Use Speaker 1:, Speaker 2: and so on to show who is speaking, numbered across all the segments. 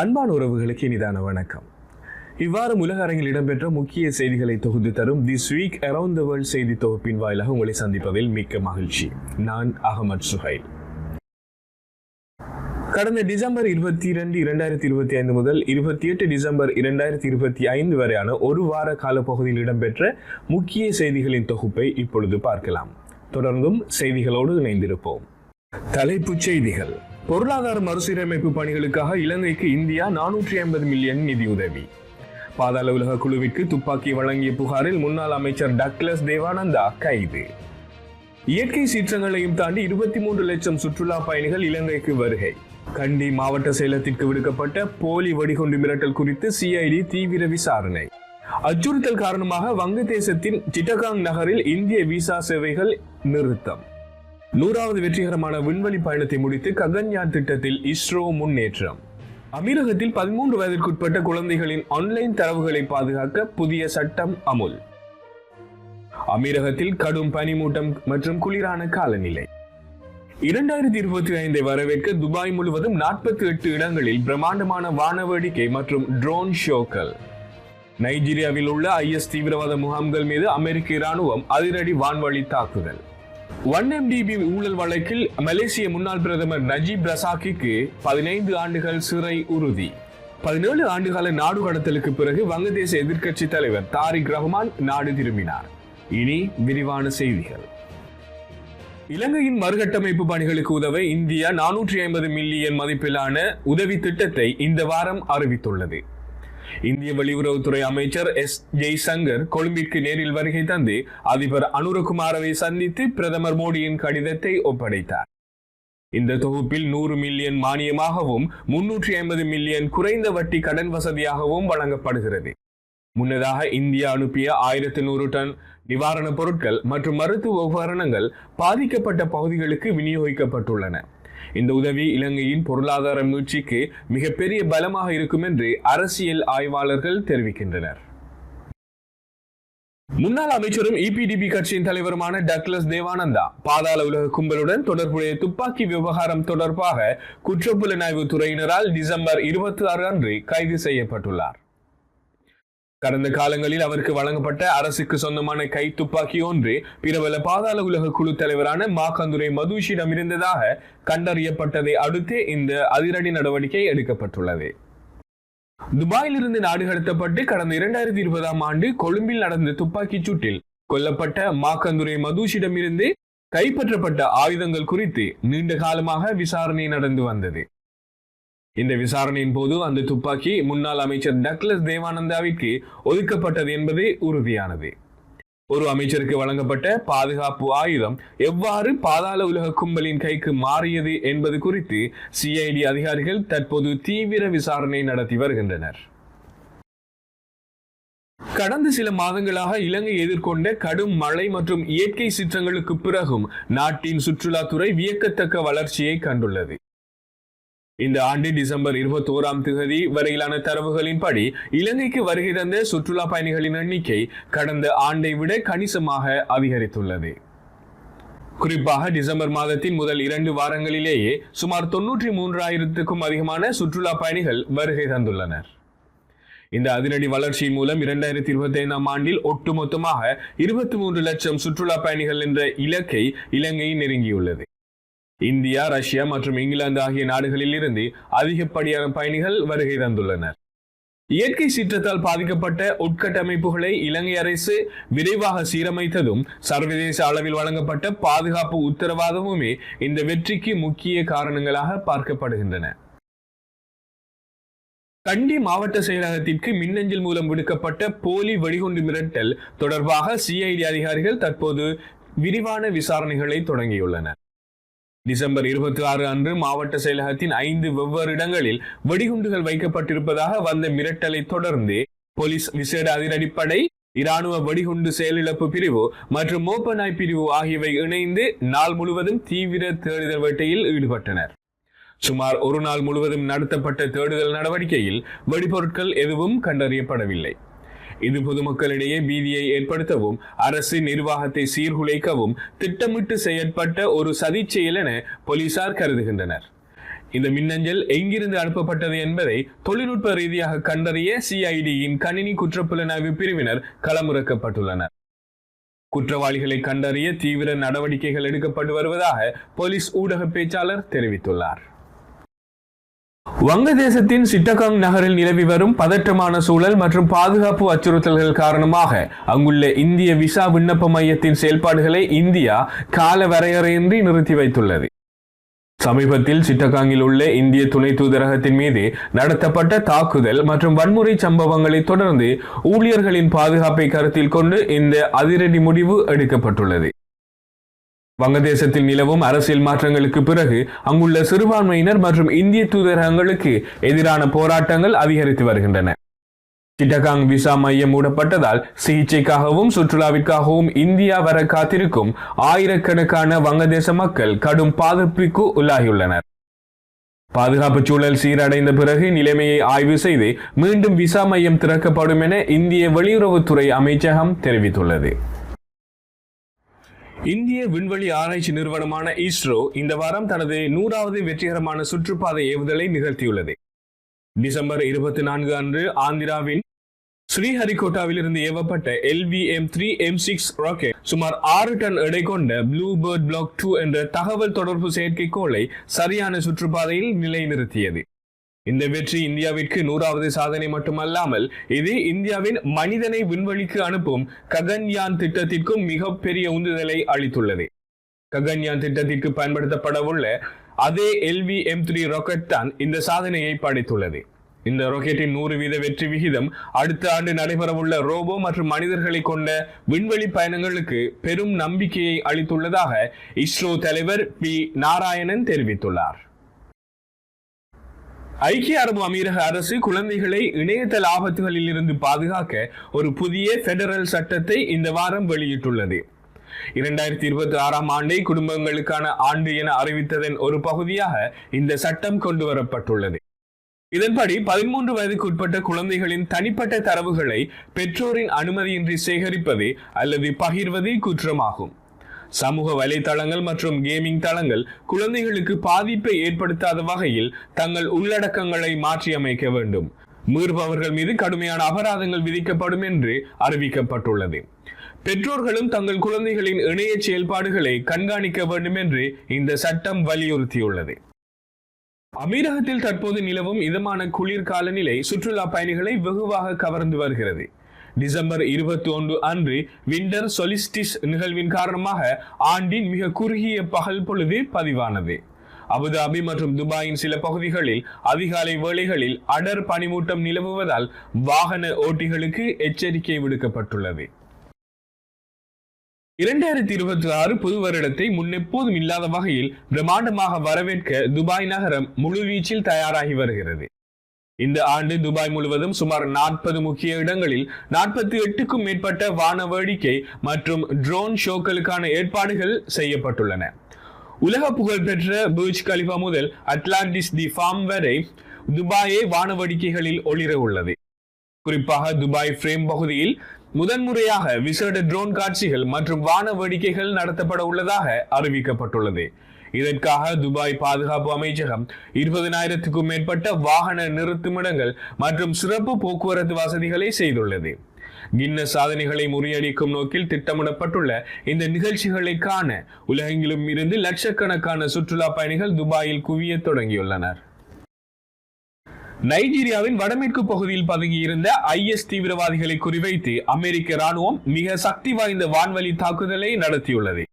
Speaker 1: அன்பான உறவுகளுக்கு இனிதான வணக்கம். இவ்வாறு உலக அரங்கில் இடம்பெற்ற முக்கிய செய்திகளை தொகுத்து தரும் this week around the world செய்தி தொகுப்பின் வாயிலாக உங்களை சந்திப்பதில் மிக்க மகிழ்ச்சி. நான் அகமது சுஹைல். கடந்த டிசம்பர் இருபத்தி இரண்டு இரண்டாயிரத்தி இருபத்தி ஐந்து முதல் இருபத்தி எட்டு டிசம்பர் இரண்டாயிரத்தி இருபத்தி ஐந்து வரையான ஒரு வார காலப்பகுதியில் இடம்பெற்ற முக்கிய செய்திகளின் தொகுப்பை இப்பொழுது பார்க்கலாம். தொடர்ந்தும் செய்திகளோடு இணைந்திருப்போம். தலைப்புச் செய்திகள். பொருளாதார மறுசீரமைப்பு பணிகளுக்காக இலங்கைக்கு இந்தியா நானூற்றி ஐம்பது மில்லியன் நிதியுதவி. பாதாள உலக குழுவிற்கு துப்பாக்கி வழங்கிய புகாரில் முன்னாள் அமைச்சர் டக்ளஸ் தேவானந்தா கைது. இயற்கை சீற்றங்களையும் தாண்டி இருபத்தி மூன்று லட்சம் சுற்றுலா பயணிகள் இலங்கைக்கு வருகை. கண்டி மாவட்ட செயலத்திற்கு விடுக்கப்பட்ட போலி வெடிகுண்டு மிரட்டல் குறித்து சிஐடி தீவிர விசாரணை. அச்சுறுத்தல் காரணமாக வங்கதேசத்தின் சிட்டகாங் நகரில் இந்திய விசா சேவைகள் நிறுத்தம். நூறாவது வெற்றிகரமான விண்வெளி பயணத்தை முடித்து ககன்யான் திட்டத்தில் இஸ்ரோ முன்னேற்றம். அமீரகத்தில் பதிமூன்று வயதிற்குட்பட்ட குழந்தைகளின் ஆன்லைன் தரவுகளை பாதுகாக்க புதிய சட்டம் அமுல். அமீரகத்தில் கடும் பனிமூட்டம் மற்றும் குளிரான காலநிலை. இரண்டாயிரத்தி இருபத்தி ஐந்தை வரவேற்க துபாய் முழுவதும் நாற்பத்தி எட்டு இடங்களில் பிரம்மாண்டமான வானவேடிக்கை மற்றும் ட்ரோன் ஷோக்கள் நைஜீரியாவில் உள்ள ஐஎஸ் தீவிரவாத முகாம்கள் மீது அமெரிக்க இராணுவம் அதிரடி வான்வழி தாக்குதல். ஒன் எம்டிபி ஊழல் வழக்கில் மலேசிய முன்னாள் பிரதமர் நஜீப் ரசாக்கிக்கு பதினைந்து ஆண்டுகள் சிறை உறுதி. பதினேழு ஆண்டுகால நாடு கடத்தலுக்கு பிறகு வங்கதேச எதிர்க்கட்சி தலைவர் தாரிக் ரஹ்மான் நாடு திரும்பினார். இனி விரிவான செய்திகள். இலங்கையின் மறுகட்டமைப்பு பணிகளுக்கு உதவ இந்தியா நானூற்றி ஐம்பது மில்லியன் மதிப்பிலான உதவி திட்டத்தை இந்த வாரம் அறிவித்துள்ளது. இந்திய வெளியுறவுத்துறை அமைச்சர் எஸ். ஜெய்சங்கர் கொழும்பிற்கு நேரில் வருகை தந்து அதிபர் அனுரகுமாரவை சந்தித்து பிரதமர் மோடியின் கடிதத்தை ஒப்படைத்தார். இந்த தொகுப்பில் நூறு மில்லியன் மானியமாகவும் முன்னூற்றி ஐம்பது மில்லியன் குறைந்த வட்டி கடன் வசதியாகவும் வழங்கப்படுகிறது. முன்னதாக இந்தியா அனுப்பிய ஆயிரத்தி நூறு டன் நிவாரணப் பொருட்கள் மற்றும் மருத்துவ உபகரணங்கள் பாதிக்கப்பட்ட பகுதிகளுக்கு விநியோகிக்கப்பட்டுள்ளன. இந்த உதவி இலங்கையின் பொருளாதார மீழ்ச்சிக்கு மிகப்பெரிய பலமாக இருக்கும் என்று அரசியல் ஆய்வாளர்கள் தெரிவிக்கின்றனர். முன்னாள் அமைச்சரும் இபிடிபி கட்சியின் தலைவருமான டக்ளஸ் தேவானந்தா பாதாள உலக கும்பலுடன் தொடர்புடைய துப்பாக்கி விவகாரம் தொடர்பாக குற்றப்புலனாய்வு துறையினரால் டிசம்பர் இருபத்தி ஆறு அன்று கைது செய்யப்பட்டுள்ளார். கடந்த காலங்களில் அவருக்கு வழங்கப்பட்ட அரசுக்கு சொந்தமான கை துப்பாக்கி ஒன்று பிரபல பாதாள உலக குழு தலைவரான மாகந்துரை மதுஷிடம் இருந்ததாக கண்டறியப்பட்டதை அடுத்து இந்த அதிரடி நடவடிக்கை எடுக்கப்பட்டுள்ளது. துபாயிலிருந்து நாடு கடத்தப்பட்டு கடந்த இரண்டாயிரத்தி இருபதாம் ஆண்டு கொழும்பில் நடந்த துப்பாக்கிச் சூட்டில் கொல்லப்பட்ட மாக்கந்துரை மதுஷிடமிருந்து கைப்பற்றப்பட்ட ஆயுதங்கள் குறித்து நீண்ட காலமாக விசாரணை நடந்து வந்தது. இந்த விசாரணையின் போது அந்த துப்பாக்கி முன்னாள் அமைச்சர் டக்லஸ் தேவானந்தாவிற்கு ஒதுக்கப்பட்டது என்பது உறுதியானது. ஒரு அமைச்சருக்கு வழங்கப்பட்ட பாதுகாப்பு ஆயுதம் எவ்வாறு பாதாள உலக கும்பலின் கைக்கு மாறியது என்பது குறித்து சிஐடி அதிகாரிகள் தற்போது தீவிர விசாரணை நடத்தி வருகின்றனர். கடந்த சில மாதங்களாக இலங்கை எதிர்கொண்ட கடும் மழை மற்றும் இயற்கை சீற்றங்களுக்கு பிறகும் நாட்டின் சுற்றுலாத்துறை வியக்கத்தக்க வளர்ச்சியை கண்டுள்ளது. இந்த ஆண்டு டிசம்பர் இருபத்தி ஓராம் தேதி வரையிலான தரவுகளின்படி இலங்கைக்கு வருகை தந்த சுற்றுலா பயணிகளின் எண்ணிக்கை கடந்த ஆண்டை விட கணிசமாக அதிகரித்துள்ளது. குறிப்பாக டிசம்பர் மாதத்தின் முதல் இரண்டு வாரங்களிலேயே சுமார் தொன்னூற்றி மூன்றாயிரத்துக்கும் அதிகமான சுற்றுலா பயணிகள் வருகை தந்துள்ளனர். இந்த அதிரடி வளர்ச்சியின் மூலம் இரண்டாயிரத்தி இருபத்தி ஐந்தாம் ஆண்டில் ஒட்டுமொத்தமாக இருபத்தி மூன்று லட்சம் சுற்றுலா பயணிகள் என்ற இலக்கை இலங்கை நெருங்கியுள்ளது. இந்தியா ரஷ்யா மற்றும் இங்கிலாந்து ஆகிய நாடுகளில் இருந்து அதிகப்படியான பயணிகள் வருகை தந்துள்ளனர். இயற்கை சீற்றத்தால் பாதிக்கப்பட்ட உட்கட்டமைப்புகளை இலங்கை அரசு விரைவாக சீரமைத்ததும் சர்வதேச அளவில் வழங்கப்பட்ட பாதுகாப்பு உத்தரவாதமுமே இந்த வெற்றிக்கு முக்கிய காரணங்களாக பார்க்கப்படுகின்றன. கண்டி மாவட்ட செயலகத்திற்கு மின்னஞ்சல் மூலம் விடுக்கப்பட்ட போலி வெடிகுண்டு மிரட்டல் தொடர்பாக சிஐடி அதிகாரிகள் தற்போது விரிவான விசாரணைகளை தொடங்கியுள்ளனர். டிசம்பர் இருபத்தி ஆறு அன்று மாவட்ட செயலகத்தின் ஐந்து வெவ்வேறு இடங்களில் வெடிகுண்டுகள் வைக்கப்பட்டிருப்பதாக வந்த மிரட்டலை தொடர்ந்து போலீஸ் விசேட அதிரடிப்படை இராணுவ வெடிகுண்டு செயலிழப்பு பிரிவு மற்றும் மோப்பநாய் பிரிவு ஆகியவை இணைந்து நாள் முழுவதும் தீவிர தேடுதல் வேட்டையில் ஈடுபட்டனர். சுமார் ஒரு நாள் முழுவதும் நடத்தப்பட்ட தேடுதல் நடவடிக்கையில் வெடிபொருட்கள் எதுவும் கண்டறியப்படவில்லை. இது பொதுமக்களிடையே பீதியை ஏற்படுத்தவும் அரசு நிர்வாகத்தை சீர்குலைக்கவும் திட்டமிட்டு செயற்பட்ட ஒரு சதி செயல் என போலீசார் கருதுகின்றனர். இந்த மின்னஞ்சல் எங்கிருந்து அனுப்பப்பட்டது என்பதை தொழில்நுட்ப ரீதியாக கண்டறிய சிஐடியின் கணினி குற்றப்புலனாய்வு பிரிவினர் களமிறக்கப்பட்டுள்ளனர். குற்றவாளிகளை கண்டறிய தீவிர நடவடிக்கைகள் எடுக்கப்பட்டு வருவதாக போலீஸ் ஊடக பேச்சாளர் தெரிவித்துள்ளார். வங்கதேசத்தின் சிட்டகாங் நகரில் நிலவி வரும் பதற்றமான சூழல் மற்றும் பாதுகாப்பு அச்சுறுத்தல்கள் காரணமாக அங்குள்ள இந்திய விசா விண்ணப்ப மையத்தின் செயல்பாடுகளை இந்தியா கால வரையறையின்றி நிறுத்தி வைத்துள்ளது. சமீபத்தில் சிட்டகாங்கில் உள்ள இந்திய துணை தூதரகத்தின் மீது நடத்தப்பட்ட தாக்குதல் மற்றும் வன்முறை சம்பவங்களை தொடர்ந்து ஊழியர்களின் பாதுகாப்பை கருத்தில் கொண்டு இந்த அதிரடி முடிவு எடுக்கப்பட்டுள்ளது. வங்கதேசத்தில் நிலவும் அரசியல் மாற்றங்களுக்கு பிறகு அங்குள்ள சிறுபான்மையினர் மற்றும் இந்திய தூதரகங்களுக்கு எதிரான போராட்டங்கள் அதிகரித்து வருகின்றன. சிட்டகாங் விசா மையம் மூடப்பட்டதால் சிகிச்சைக்காகவும் சுற்றுலாவிற்காகவும் இந்தியா வர காத்திருக்கும் ஆயிரக்கணக்கான வங்கதேச மக்கள் கடும் பாதிப்புக்கு உள்ளாகியுள்ளனர். பாதுகாப்பு சூழல் சீரடைந்த பிறகு நிலைமையை ஆய்வு செய்து மீண்டும் விசா மையம் திறக்கப்படும் என இந்திய வெளியுறவுத்துறை அமைச்சகம் தெரிவித்துள்ளது. இந்திய விண்வெளி ஆராய்ச்சி நிறுவனமான இஸ்ரோ இந்த வாரம் தனது நூறாவது வெற்றிகரமான சுற்றுப்பாதை ஏவுதலை நிகழ்த்தியுள்ளது. டிசம்பர் இருபத்தி நான்கு அன்று ஆந்திராவின் ஸ்ரீஹரிகோட்டாவில் இருந்து ஏவப்பட்ட LVM three M six rocket சுமார் ஆறு டன் எடை கொண்ட ப்ளூ பேர்ட் பிளாக் டூ என்ற தகவல் தொடர்பு செயற்கைக்கோளை சரியான சுற்றுப்பாதையில் நிலைநிறுத்தியது. இந்த வெற்றி இந்தியாவிற்கு நூறாவது சாதனை மட்டுமல்லாமல் இது இந்தியாவின் மனிதனை விண்வெளிக்கு அனுப்பும் ககன்யான் திட்டத்திற்கும் மிகப்பெரிய உந்துதலை அளித்துள்ளது. ககன்யான் திட்டத்திற்கு பயன்படுத்தப்படவுள்ள அதே எல்வி எம் த்ரீ ராக்கெட் தான் இந்த சாதனையை படைத்துள்ளது. இந்த ராக்கெட்டின் நூறு வீத வெற்றி விகிதம் அடுத்த ஆண்டு நடைபெறவுள்ள ரோபோ மற்றும் மனிதர்களை கொண்ட விண்வெளி பயணங்களுக்கு பெரும் நம்பிக்கையை அளித்துள்ளதாக இஸ்ரோ தலைவர் பி. நாராயணன் தெரிவித்துள்ளார். ஐக்கிய அரபு அமீரக அரசு குழந்தைகளை இணையதள ஆபத்துகளில் இருந்து பாதுகாக்க ஒரு புதிய பெடரல் சட்டத்தை இந்த வாரம் வெளியிட்டுள்ளது. இரண்டாயிரத்தி இருபத்தி ஆறாம் ஆண்டை குடும்பங்களுக்கான ஆண்டு என அறிவித்ததன் ஒரு பகுதியாக இந்த சட்டம் கொண்டு வரப்பட்டுள்ளது. இதன்படி பதிமூன்று வயதுக்குட்பட்ட குழந்தைகளின் தனிப்பட்ட தரவுகளை பெற்றோரின் அனுமதியின்றி சேகரிப்பது அல்லது பகிர்வதே குற்றமாகும். சமூக வலைதளங்கள் மற்றும் கேமிங் தளங்கள் குழந்தைகளுக்கு பாதிப்பை ஏற்படுத்தாத வகையில் தங்கள் உள்ளடக்கங்களை மாற்றியமைக்க வேண்டும். மீறுபவர்கள் மீது கடுமையான அபராதங்கள் விதிக்கப்படும் என்று அறிவிக்கப்பட்டுள்ளது. பெற்றோர்களும் தங்கள் குழந்தைகளின் இணைய செயல்பாடுகளை கண்காணிக்க வேண்டும் என்று இந்த சட்டம் வலியுறுத்தியுள்ளது. அமீரகத்தில் தற்போது நிலவும் இதமான குளிர் காலநிலை சுற்றுலா பயணிகளை வெகுவாக கவர்ந்து வருகிறது. டிசம்பர் இருபத்தி ஒன்று அன்று விண்டர் சொலிஸ்டிஸ் நிகழ்வின் காரணமாக ஆண்டின் மிக குறுகிய பகல் பொழுது பதிவானது. அபுதாபி மற்றும் துபாயின் சில பகுதிகளில் அதிகாலை வேளைகளில் அடர் பனிமூட்டம் நிலவுவதால் வாகன ஓட்டிகளுக்கு எச்சரிக்கை விடுக்கப்பட்டுள்ளது. இரண்டாயிரத்தி இருபத்தி ஆறு புது வருடத்தை முன்னெப்போதும் இல்லாத வகையில் பிரம்மாண்டமாக வரவேற்க துபாய் நகரம் முழுவீச்சில் தயாராகி வருகிறது. இந்த ஆண்டு துபாய் முழுவதும் சுமார் நாற்பது முக்கிய இடங்களில் நாற்பத்தி எட்டுக்கும் மேற்பட்ட வான வேடிக்கை மற்றும் ட்ரோன் ஷோக்களுக்கான ஏற்பாடுகள் செய்யப்பட்டுள்ளன. உலக புகழ்பெற்ற பீச் கலிஃபா முதல் அட்லாண்டிஸ் தி ஃபார்ம் வரை துபாயே வான வேடிக்கைகளில் ஒளிர உள்ளது. குறிப்பாக துபாய் ஃப்ரேம் பகுதியில் முதன்முறையாக விசேட ட்ரோன் காட்சிகள் மற்றும் வான வேடிக்கைகள் நடத்தப்பட உள்ளதாக அறிவிக்கப்பட்டுள்ளது. இதற்காக துபாய் பாதுகாப்பு அமைச்சகம் இருபதனாயிரத்துக்கும் மேற்பட்ட வாகன நிறுத்துமிடங்கள் மற்றும் சிறப்பு போக்குவரத்து வசதிகளை செய்துள்ளது. கின்ன சாதனைகளை முறியடிக்கும் நோக்கில் திட்டமிடப்பட்டுள்ள இந்த நிகழ்ச்சிகளை காண உலகெங்கிலும் இருந்து லட்சக்கணக்கான சுற்றுலா பயணிகள் துபாயில் குவியத் தொடங்கியுள்ளனர். நைஜீரியாவின் வடமேற்கு பகுதியில் பதுங்கியிருந்த ஐஎஸ் தீவிரவாதிகளை குறிவைத்து அமெரிக்க ராணுவம் மிக சக்தி வாய்ந்த வான்வழி தாக்குதலை நடத்தியுள்ளது.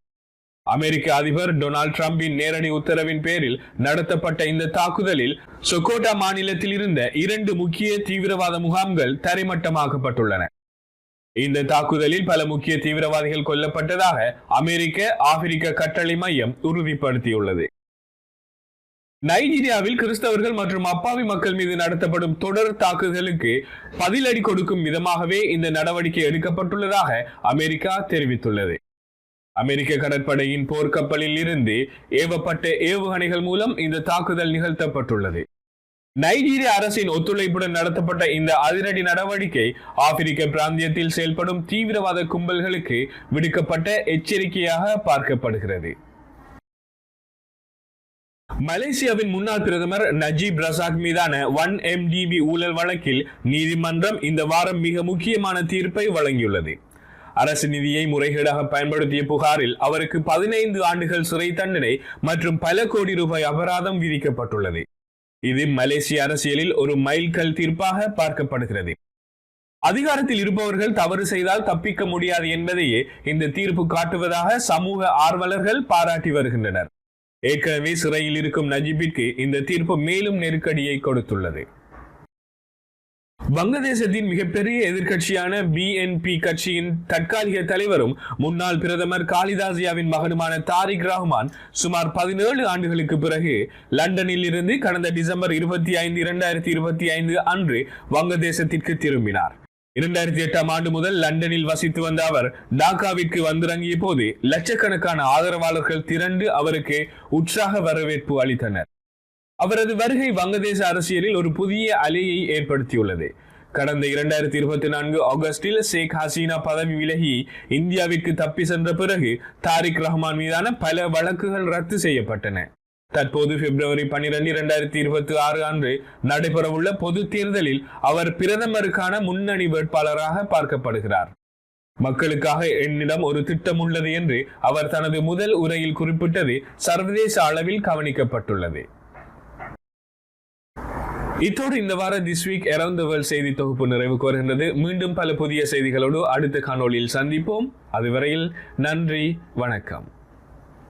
Speaker 1: அமெரிக்க அதிபர் டொனால்ட் டிரம்பின் நேரடி உத்தரவின் பேரில் நடத்தப்பட்ட இந்த தாக்குதலில் சொகோட்டா மாநிலத்தில் இருந்த இரண்டு முக்கிய தீவிரவாத முகாம்கள் தரைமட்டமாக்கப்பட்டுள்ளன. இந்த தாக்குதலில் பல முக்கிய தீவிரவாதிகள் கொல்லப்பட்டதாக அமெரிக்க ஆப்பிரிக்க கட்டளை மையம் உறுதிப்படுத்தியுள்ளது. நைஜீரியாவில் கிறிஸ்தவர்கள் மற்றும் அப்பாவி மக்கள் மீது நடத்தப்படும் தொடர் தாக்குதலுக்கு பதிலடி கொடுக்கும் விதமாகவே இந்த நடவடிக்கை எடுக்கப்பட்டுள்ளதாக அமெரிக்கா தெரிவித்துள்ளது. அமெரிக்க கடற்படையின் போர்க்கப்பலில் இருந்து ஏவப்பட்ட ஏவுகணைகள் மூலம் இந்த தாக்குதல் நிகழ்த்தப்பட்டுள்ளது. நைஜீரிய அரசின் ஒத்துழைப்புடன் நடத்தப்பட்ட இந்த அதிரடி நடவடிக்கை ஆப்பிரிக்க பிராந்தியத்தில் செயல்படும் தீவிரவாத கும்பல்களுக்கு விடுக்கப்பட்ட எச்சரிக்கையாக பார்க்கப்படுகிறது. மலேசியாவின் முன்னாள் பிரதமர் நஜீப் ரசாக் மீதான ஒன் எம்டிபி ஊழல் வழக்கில் நீதிமன்றம் இந்த வாரம் மிக முக்கியமான தீர்ப்பை வழங்கியுள்ளது. அரசு நிதியை முறைகேடாக பயன்படுத்திய புகாரில் அவருக்கு பதினைந்து ஆண்டுகள் சிறை தண்டனை மற்றும் பல கோடி ரூபாய் அபராதம் விதிக்கப்பட்டுள்ளது. இது மலேசிய அரசியலில் ஒரு மைல்கல் தீர்ப்பாக பார்க்கப்படுகிறது. அதிகாரத்தில் இருப்பவர்கள் தவறு செய்தால் தப்பிக்க முடியாது என்பதையே இந்த தீர்ப்பு காட்டுவதாக சமூக ஆர்வலர்கள் பாராட்டி வருகின்றனர். ஏற்கனவே சிறையில் இருக்கும் நஜீபிற்கு இந்த தீர்ப்பு மேலும் நெருக்கடியை கொடுத்துள்ளது. வங்கதேசத்தின் மிகப்பெரிய எதிர்கட்சியான பிஎன்பி கட்சியின் தற்காலிக தலைவரும் முன்னாள் பிரதமர் காளிதாசியாவின் மகனுமான தாரிக் ரஹ்மான் சுமார் பதினேழு ஆண்டுகளுக்கு பிறகு லண்டனில் இருந்து கடந்த டிசம்பர் இருபத்தி ஐந்து இரண்டாயிரத்தி இருபத்தி ஐந்து அன்று வங்கதேசத்திற்கு திரும்பினார். இரண்டாயிரத்தி எட்டாம் ஆண்டு முதல் லண்டனில் வசித்து வந்த அவர் டாக்காவிற்கு வந்திறங்கிய போது லட்சக்கணக்கான ஆதரவாளர்கள் திரண்டு அவருக்கு உற்சாக வரவேற்பு அளித்தனர். அவரது வருகை வங்கதேச அரசியலில் ஒரு புதிய அலையை ஏற்படுத்தியுள்ளது. கடந்த இரண்டாயிரத்தி இருபத்தி நான்கு ஆகஸ்டில் ஷேக் ஹசீனா பதவி விலகி இந்தியாவிற்கு தப்பி சென்ற பிறகு தாரிக் ரஹ்மான் மீதான பல வழக்குகள் ரத்து செய்யப்பட்டன. தற்போது பிப்ரவரி பன்னிரண்டு இரண்டாயிரத்தி இருபத்தி ஆறு அன்று நடைபெறவுள்ள பொது தேர்தலில் அவர் பிரதமருக்கான முன்னணி வேட்பாளராக பார்க்கப்படுகிறார். மக்களுக்காக என்னிடம் ஒரு திட்டம் உள்ளது என்று அவர் தனது முதல் உரையில் குறிப்பிட்டது சர்வதேச அளவில் கவனிக்கப்பட்டுள்ளது. இத்தோடு இந்த வார this week around the world செய்தி தொகுப்பு நிறைவுக்கு வருகின்றது. மீண்டும் பல புதிய செய்திகளோடு அடுத்த காணொளியில் சந்திப்போம். அதுவரையில் நன்றி வணக்கம்.